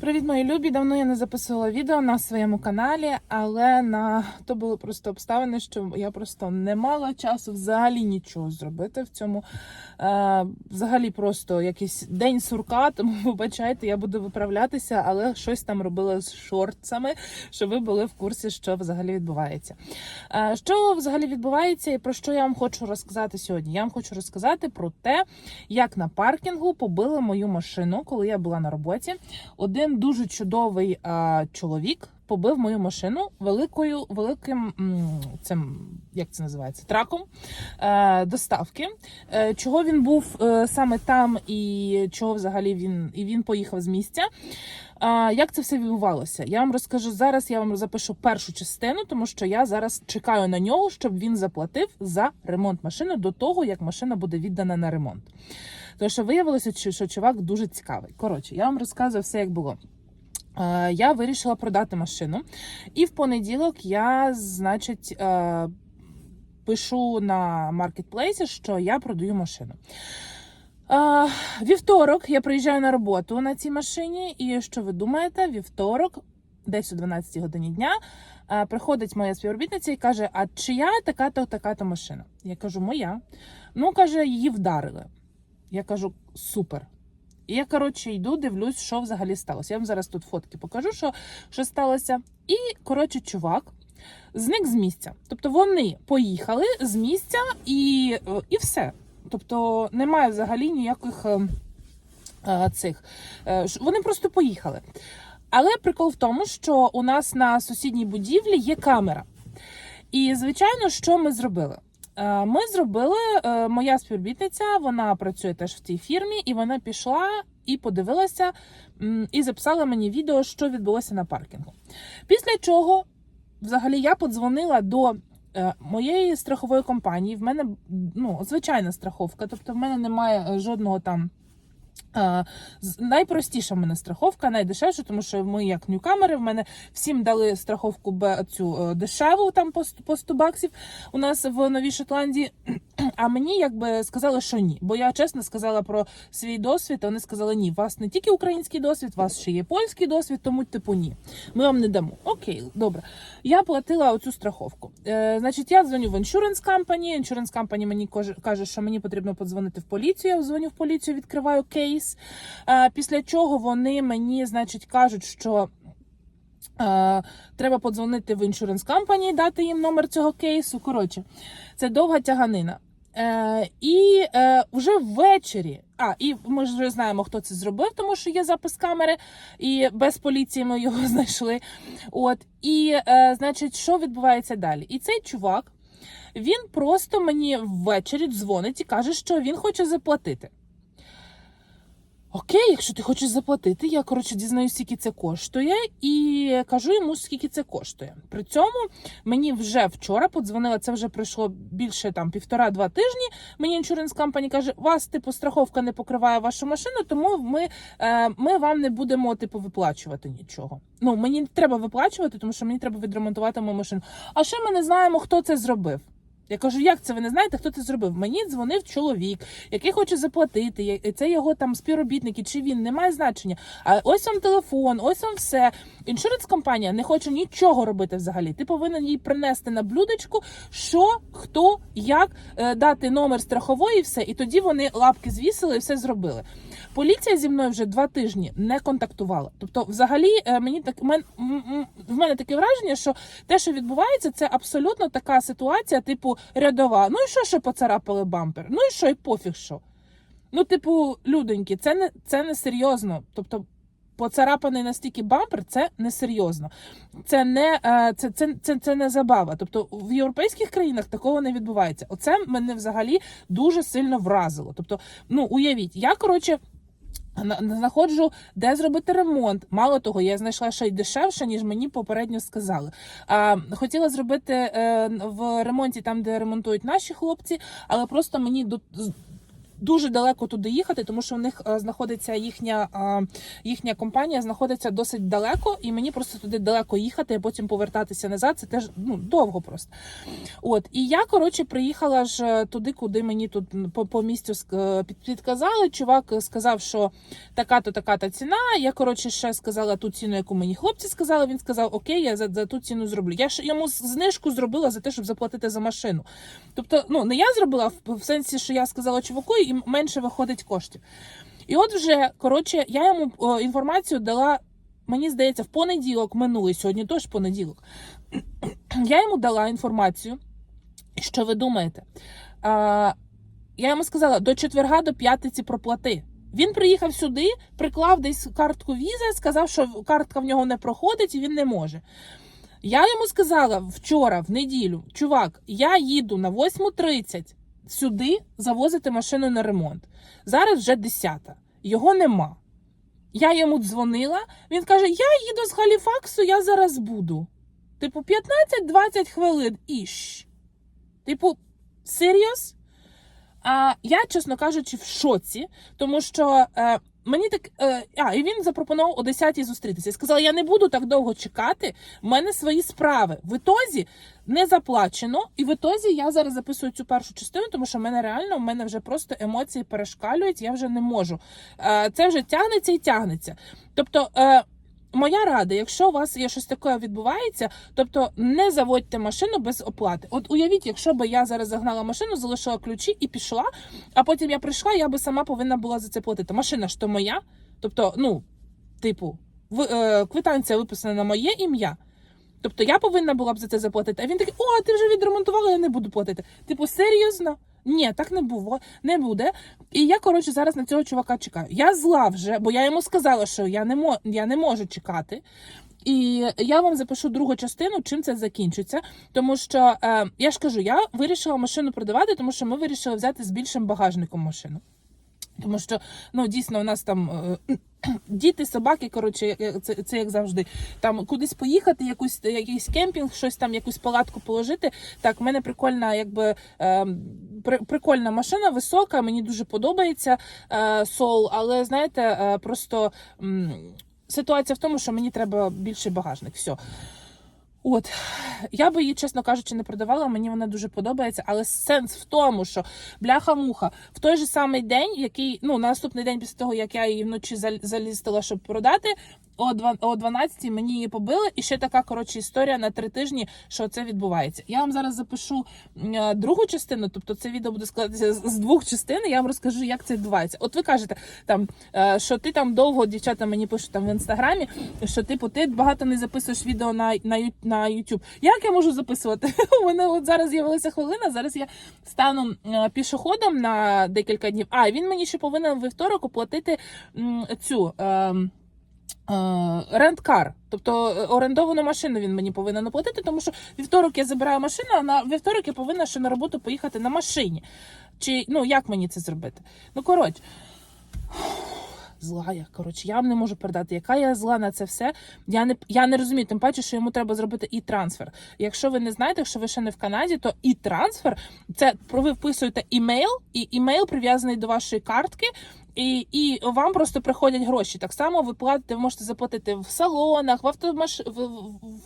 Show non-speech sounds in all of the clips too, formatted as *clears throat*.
Привіт, мої любі! Давно я не записувала відео на своєму каналі, але на то були просто обставини, що я просто не мала часу взагалі нічого зробити в цьому. Е, взагалі, просто якийсь день сурка, *laughs* тому вибачайте, я буду виправлятися, але щось там робила з шортсами, щоб ви були в курсі, що взагалі відбувається. Е, що взагалі відбувається, і про що я вам хочу розказати сьогодні? Я вам хочу розказати про те, як на паркінгу побили мою машину, коли я була на роботі. Один дуже чудовий а, чоловік побив мою машину великою, великим цим, як це називається, траком е, доставки. Е, чого він був е, саме там, і чого взагалі він і він поїхав з місця. А, як це все відбувалося? Я вам розкажу зараз. Я вам запишу першу частину, тому що я зараз чекаю на нього, щоб він заплатив за ремонт машини до того, як машина буде віддана на ремонт. Тому що виявилося, що чувак дуже цікавий. Коротше, я вам розказую все, як було. Е, Я вирішила продати машину, і в понеділок я, значить, е, пишу на маркетплейсі, що я продаю машину. Е, Вівторок я приїжджаю на роботу на цій машині, і що ви думаєте? Вівторок, десь о 12 годині дня, приходить моя співробітниця і каже: А чия така-то така-то машина? Я кажу, моя. Ну, каже, її вдарили. Я кажу, супер. І я, коротше, йду, дивлюсь, що взагалі сталося. Я вам зараз тут фотки покажу, що, що сталося. І, коротше, чувак зник з місця. Тобто вони поїхали з місця і, е, і все. Тобто немає взагалі ніяких е, е, цих. Вони просто поїхали. Але прикол в тому, що у нас на сусідній будівлі є камера. І, звичайно, що ми зробили? Е, Ми зробили, е, моя співробітниця, вона працює теж в цій фірмі, і вона пішла і подивилася і записала мені відео, що відбулося на паркінгу. Після чого, взагалі, я подзвонила до е, моєї страхової компанії. В мене ну, звичайна страховка, тобто в мене немає жодного там. Найпростіша в мене страховка, найдешевша, тому що ми як ньюкамери, в мене всім дали страховку цю е, дешеву там по 100 баксів у нас в Новій Шотландії. А мені якби сказали, що ні. Бо я чесно сказала про свій досвід, а вони сказали, ні, у вас не тільки український досвід, у вас ще є польський досвід, тому типу ні. Ми вам не дамо. Окей, добре. Я платила оцю страховку. Е, значить, я дзвоню в insurance company. Insurance company мені каже, що мені потрібно подзвонити в поліцію. Я дзвоню в поліцію, відкриваю кейс. Е, після чого вони мені, значить, кажуть, що. Е, треба подзвонити в insurance company, дати їм номер цього кейсу. Коротше, це довга тяганина. Е, і е, вже ввечері. А, і ми ж вже знаємо, хто це зробив, тому що є запис камери, і без поліції ми його *laughs* знайшли. От і е, значить, що відбувається далі? І цей чувак він просто мені ввечері дзвонить і каже, що він хоче заплатити. Окей, якщо ти хочеш заплатити, я коротше дізнаюсь, скільки це коштує, і кажу йому, скільки це коштує. При цьому мені вже вчора подзвонила, це вже пройшло більше там півтора-два тижні. Мені іншуренс компанія каже: вас типу страховка не покриває вашу машину, тому ми, е, ми вам не будемо типу виплачувати нічого. Ну мені не треба виплачувати, тому що мені треба відремонтувати мою машину. А ще ми не знаємо, хто це зробив. Я кажу, як це ви не знаєте, хто це зробив? Мені дзвонив чоловік, який хоче заплатити. Це його там співробітники, чи він не має значення. А ось вам телефон, ось вам все. Іншуранс компанія не хоче нічого робити взагалі. Ти повинен їй принести на блюдечку, що, хто, як е, дати номер страхової, і все. І тоді вони лапки звісили і все зробили. Поліція зі мною вже два тижні не контактувала. Тобто, взагалі, е, мені так мен, в мене таке враження, що те, що відбувається, це абсолютно така ситуація, типу рядова. Ну і що, що поцарапали бампер? Ну і що, і пофіг що. Ну, типу, людоньки, це не це не серйозно. Тобто, поцарапаний настільки бампер, це не серйозно. Це не е, це, це, це, це не забава. Тобто в європейських країнах такого не відбувається. Оце мене взагалі дуже сильно вразило. Тобто, ну уявіть, я коротше. На- Знаходжу, де зробити ремонт. Мало того, я знайшла ще й дешевше, ніж мені попередньо сказали. А, хотіла зробити е, в ремонті там, де ремонтують наші хлопці, але просто мені до дуже далеко туди їхати, тому що у них е, знаходиться їхня, е, їхня компанія знаходиться досить далеко, і мені просто туди далеко їхати, а потім повертатися назад. Це теж ну довго просто. От і я коротше приїхала ж е, туди, куди мені тут по, по місцю підказали. Чувак сказав, що така-то, така-то ціна. Я коротше ще сказала ту ціну, яку мені хлопці сказали. Він сказав, окей, я за, за ту ціну зроблю. Я ж йому знижку зробила за те, щоб заплатити за машину. Тобто, ну не я зробила в, в сенсі, що я сказала чуваку, і менше виходить коштів. І от вже коротше, я йому о, інформацію дала. Мені здається, в понеділок минулий сьогодні теж понеділок. *clears throat* Я йому дала інформацію. Що ви думаєте? А, я йому сказала: до четверга, до п'ятниці проплати. Він приїхав сюди, приклав десь картку візи, сказав, що картка в нього не проходить і він не може. Я йому сказала вчора, в неділю, чувак, я їду на 8.30 сюди завозити машину на ремонт. Зараз вже 10. Його нема. Я йому дзвонила, він каже: Я їду з Галіфаксу, я зараз буду. Типу, 15-20 хвилин іщ. Типу, серйоз? А я, чесно кажучи, в шоці, тому що е, мені так. Е, а, і він запропонував о 10-й зустрітися. Я сказала, я не буду так довго чекати. в мене свої справи. В ітозі не заплачено, і в ітозі я зараз записую цю першу частину, тому що в мене реально в мене вже просто емоції перешкалюють, я вже не можу. Е, це вже тягнеться і тягнеться. Тобто. Е, Моя рада, якщо у вас є щось таке відбувається, тобто не заводьте машину без оплати. От уявіть, якщо би я зараз загнала машину, залишила ключі і пішла, а потім я прийшла, я би сама повинна була за це платити. Машина ж то моя. Тобто, ну, типу, ви, е, квитанція виписана на моє ім'я. Тобто я повинна була б за це заплатити. А він такий, о, ти вже відремонтувала, я не буду платити. Типу, серйозно? Ні, так не було, не буде. І я, коротше, зараз на цього чувака чекаю. Я зла вже, бо я йому сказала, що я не, мо, я не можу чекати. І я вам запишу другу частину, чим це закінчиться. Тому що е, я ж кажу, я вирішила машину продавати, тому що ми вирішили взяти з більшим багажником машину. Тому що ну дійсно у нас там е, *clears throat* діти, собаки, коротше, це, це як завжди. Там кудись поїхати, якусь якийсь кемпінг, щось там, якусь палатку положити. Так, в мене прикольна, якби е, при, прикольна машина, висока, мені дуже подобається е, сол, але знаєте, е, просто м, ситуація в тому, що мені треба більший багажник. Все. От я би її, чесно кажучи, не продавала. Мені вона дуже подобається, але сенс в тому, що бляха-муха в той же самий день, який ну на наступний день після того, як я її вночі зал- залістила, щоб продати. О, о 12 мені її побили, і ще така коротша історія на три тижні, що це відбувається. Я вам зараз запишу е, другу частину, тобто це відео буде складатися з двох частин. Я вам розкажу, як це відбувається. От ви кажете, там е, що ти там довго дівчата мені пишуть там в інстаграмі, що типу ти багато не записуєш відео на, на, на YouTube. Як я можу записувати? *laughs* У мене от зараз з'явилася хвилина. Зараз я стану е, пішоходом на декілька днів. А він мені ще повинен вівторок оплатити цю. ем, Ренткар, тобто е, орендовану машину він мені повинен оплатити, тому що вівторок я забираю машину, а на вівторок я повинна ще на роботу поїхати на машині. Чи ну як мені це зробити? Ну коротше. Зла я, коротше, я вам не можу передати, яка я зла на це все. Я не я не розумію, тим паче, що йому треба зробити і трансфер. Якщо ви не знаєте, якщо ви ще не в Канаді, то і трансфер це про ви вписуєте імейл, і імейл прив'язаний до вашої картки. І, і вам просто приходять гроші. Так само ви платите, ви можете заплатити в салонах, в автомаш... в,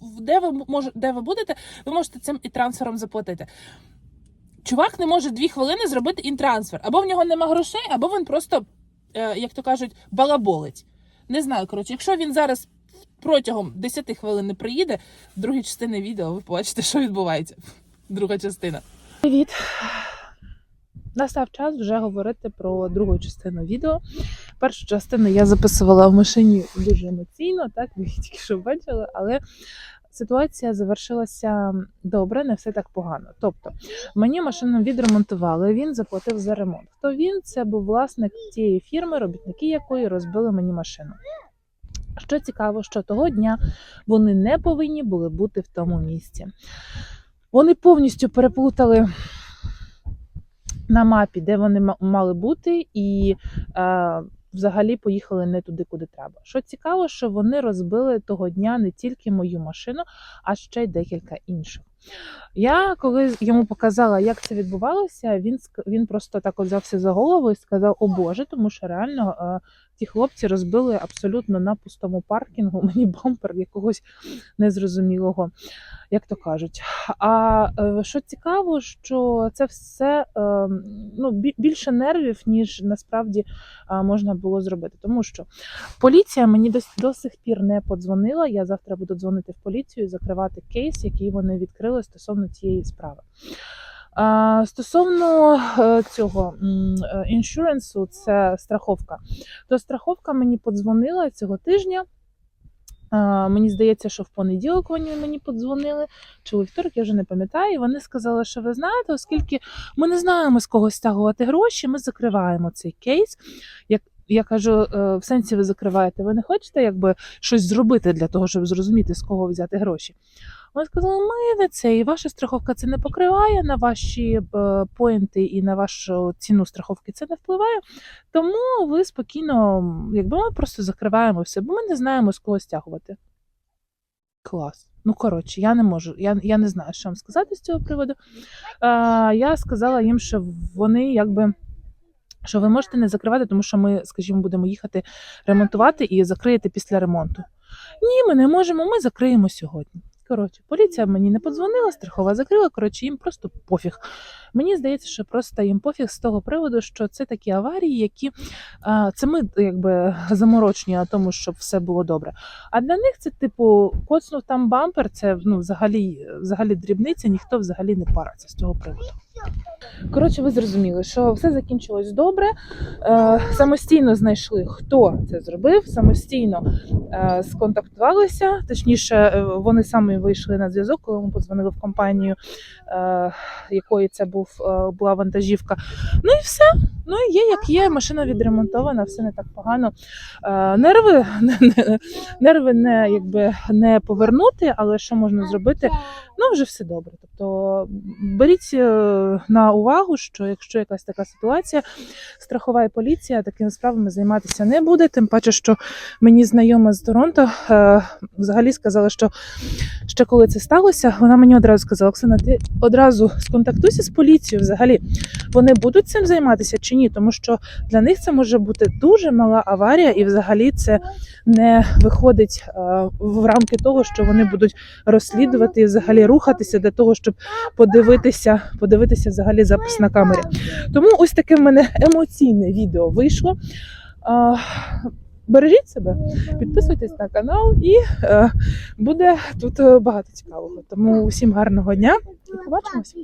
в, де ви може, де ви будете, ви можете цим і трансфером заплатити. Чувак не може дві хвилини зробити інтрансфер. Або в нього нема грошей, або він просто, як то кажуть, балаболить. Не знаю, коротше, якщо він зараз протягом 10 хвилин не приїде, в другій частині відео ви побачите, що відбувається. *laughs* Друга частина. Привіт! Настав час вже говорити про другу частину відео. Першу частину я записувала в машині дуже емоційно, так ви тільки що бачили, але ситуація завершилася добре, не все так погано. Тобто мені машину відремонтували, він заплатив за ремонт. Хто він? Це був власник тієї фірми, робітники якої розбили мені машину. Що цікаво, що того дня вони не повинні були бути в тому місці. Вони повністю переплутали на мапі, де вони мали бути, і е, взагалі поїхали не туди, куди треба. Що цікаво, що вони розбили того дня не тільки мою машину, а ще й декілька інших. Я коли йому показала, як це відбувалося, він він просто так от взявся за голову і сказав: О Боже, тому що реально ті хлопці розбили абсолютно на пустому паркінгу мені бампер якогось незрозумілого, як то кажуть. А е, що цікаво, що це все е, ну, більше нервів, ніж насправді можна було зробити. Тому що поліція мені до, до сих пір не подзвонила. Я завтра буду дзвонити в поліцію і закривати кейс, який вони відкрили стосовно цієї справи. Стосовно е, цього е, іншуренсу, це страховка. То страховка мені подзвонила цього тижня. Мені здається, що в понеділок вони мені подзвонили, чи у вівторок, я вже не пам'ятаю. І вони сказали, що ви знаєте, оскільки ми не знаємо з кого стягувати гроші, ми закриваємо цей кейс. Як я кажу, е, в сенсі ви закриваєте, ви не хочете якби щось зробити для того, щоб зрозуміти, з кого взяти гроші. Вони сказали, ми не це, і ваша страховка це не покриває на ваші е, поінти і на вашу ціну страховки це не впливає. Тому ви спокійно, якби ми просто закриваємо все, бо ми не знаємо з кого стягувати. Клас. Ну, коротше, я не можу, я, я не знаю, що вам сказати з цього приводу. Е, я сказала їм, що вони якби. Що ви можете не закривати, тому що ми, скажімо, будемо їхати ремонтувати і закриєте після ремонту. Ні, ми не можемо, ми закриємо сьогодні. Коротше, поліція мені не подзвонила, страхова закрила. Коротше, їм просто пофіг. Мені здається, що просто їм пофіг з того приводу, що це такі аварії, які це ми якби заморочені на тому, щоб все було добре. А для них це, типу, коцнув там бампер, це ну, взагалі, взагалі дрібниця, ніхто взагалі не париться з цього приводу. Коротше, ви зрозуміли, що все закінчилось добре. Е, самостійно знайшли, хто це зробив, самостійно сконтактувалися. Точніше, е, вони самі вийшли на зв'язок, коли ми подзвонили в компанію, е, якої це був е, була вантажівка. Ну і все. Ну і є, як є. Машина відремонтована, все не так погано. Е, нерви, *laughs* нерви не якби не повернути, але що можна зробити? ну вже все добре. Тобто беріть е, на увагу, що якщо якась така ситуація, страхова і поліція такими справами займатися не буде. Тим паче, що мені знайома з Торонто е, взагалі сказала, що ще коли це сталося, вона мені одразу сказала: Оксана, ти одразу сконтактуйся з поліцією. Взагалі вони будуть цим займатися чи ні? Тому що для них це може бути дуже мала аварія, і взагалі це не виходить е, в рамки того, що вони будуть розслідувати і взагалі рухатися для того, щоб подивитися, подивитися взагалі запис на камері. Тому ось таке в мене емоційне відео вийшло. Бережіть себе, підписуйтесь на канал, і е, буде тут е, багато цікавого. Тому усім гарного дня і побачимося.